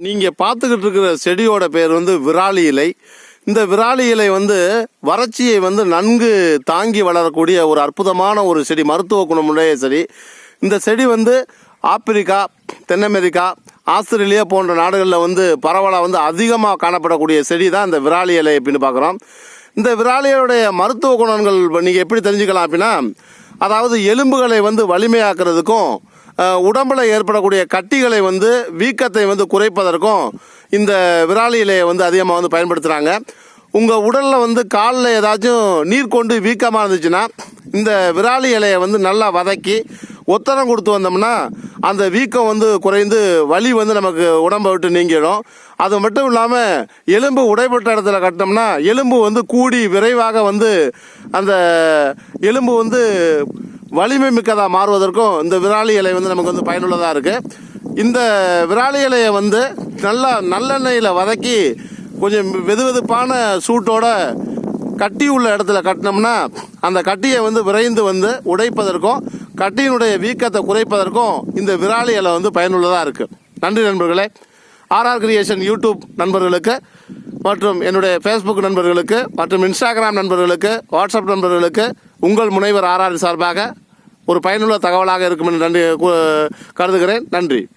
நீங்கள் பார்த்துக்கிட்டு இருக்கிற செடியோட பேர் வந்து விராலி இலை. இந்த விராலி இலை வந்து வறட்சியை வந்து நன்கு தாங்கி வளரக்கூடிய ஒரு அற்புதமான ஒரு செடி மருத்துவ குணமுடைய செடி. இந்த செடி வந்து ஆப்பிரிக்கா தென் அமெரிக்கா ஆஸ்திரேலியா போன்ற நாடுகளில் வந்து பரவலாக வந்து அதிகமாக காணப்படக்கூடிய செடி தான் இந்த விராலி இலை அப்படின்னு பார்க்குறோம். இந்த விராலியோடைய மருத்துவ குணங்கள் நீங்கள் எப்படி தெரிஞ்சுக்கலாம் அப்படின்னா அதாவது எலும்புகளை வந்து வலிமையாக்குறதுக்கும் உடம்புல ஏற்படக்கூடிய கட்டிகளை வந்து வீக்கத்தை வந்து குறைப்பதற்கும் இந்த விராலி இலையை வந்து அதிகமாக வந்து பயன்படுத்துகிறாங்க உங்கள் உடலில் வந்து காலில் ஏதாச்சும் நீர் கொண்டு வீக்கமாக இருந்துச்சுன்னா இந்த விராலி இலையை வந்து நல்லா வதக்கி ஒத்தடம் கொடுத்து வந்தோம்னா அந்த வீக்கம் வந்து குறைந்து வலி வந்து நமக்கு உடம்பை விட்டு நீங்கிடும். அது மட்டும் இல்லாமல் எலும்பு உடைப்பட்ட இடத்துல கட்டினோம்னா எலும்பு வந்து கூடி விரைவாக வந்து அந்த எலும்பு வந்து வலிமை மிக்கதாக மாறுவதற்கும் இந்த விராலி இலை வந்து நமக்கு வந்து பயனுள்ளதாக இருக்குது இந்த விராலி இலையை வந்து நல்லா நல்லெண்ணெயில் வதக்கி கொஞ்சம் வெதுவெதுப்பான சூட்டோட கட்டி உள்ள இடத்துல கட்டினோம்னா அந்த கட்டியை வந்து விரைந்து வந்து உடைப்பதற்கும் கட்டியினுடைய வீக்கத்தை குறைப்பதற்கும் இந்த விராலி இலை வந்து பயனுள்ளதாக இருக்குது நன்றி நண்பர்களே. ஆர்ஆர் கிரியேஷன் யூடியூப் நண்பர்களுக்கு மற்றும் என்னுடைய ஃபேஸ்புக் நண்பர்களுக்கு மற்றும் இன்ஸ்டாகிராம் நண்பர்களுக்கு வாட்ஸ்அப் நண்பர்களுக்கு உங்கள் முனைவர் ஆர்ஆர் சார்பாக ஒரு பயனுள்ள தகவலாக இருக்கும் என்று நன்றி கருதுகிறேன். நன்றி.